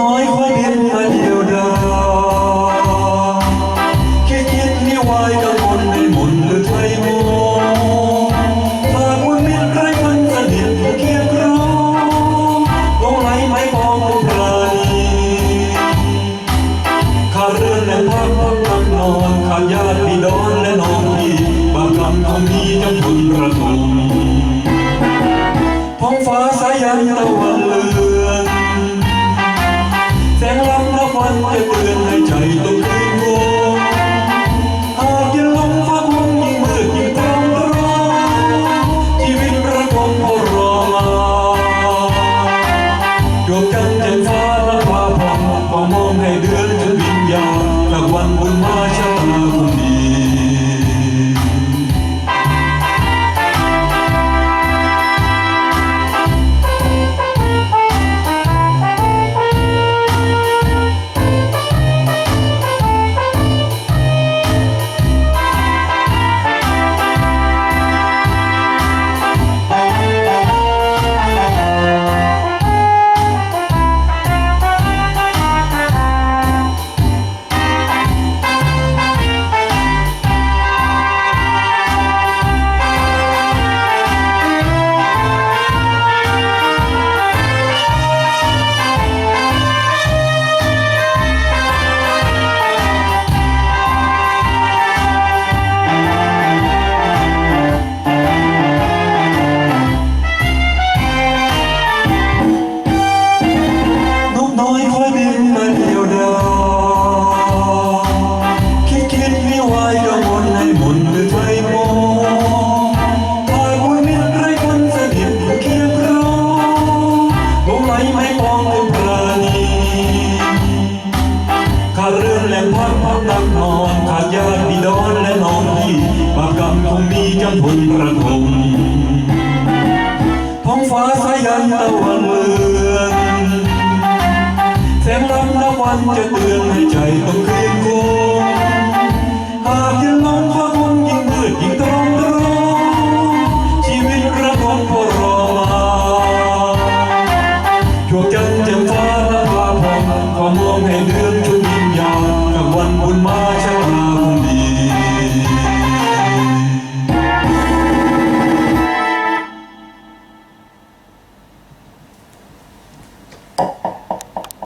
น้อยค่อยเห็นมาเดียวดายแค่คิดนี่วายกับคนในมุนหรือไทยมองฝากมุนมิตรไร้พันสนิทเคียงร้องลงไหลไม่มองลงไข้าเรื่องและภาพพักพักนอนข้าญาติพี่ดอนและน้องพี่บางคำคำนี้จำทนประทมท้องฟ้าสายันตะวันลือ จันทร์แจ่มฟ้าและฟ้าผ่องก็มองให้เดือนจะบินยาณหากวันบุญมา อยคอยบินมาเดียวดายคิดคิดไม่ไหวกังวลให้หมุนหรือไทยมองทายมวยมิตรไรคนสนิทเคียงรอลงไหลไม่ปองเป็นปราณีขาดเรื่อนแหล่งพักพักนักนอนขาดญาติพี่น้องและน้องพี่บางกรรมคงมีจำทนประทมท้องฟ้าสายันตะวันเลือันจะเตือนให้ใจต้องเครียนโกหากยังหลงความมุ่งยิ่งเมื่อยิ่งตรองตรองชีวิตระพงก็รอมาช่วงจันทร์แจ่มฟ้าและฟ้าผ่องความมองให้เดือนชุนยิ่งยาวกับวันบุญมาชะตาคงดีอ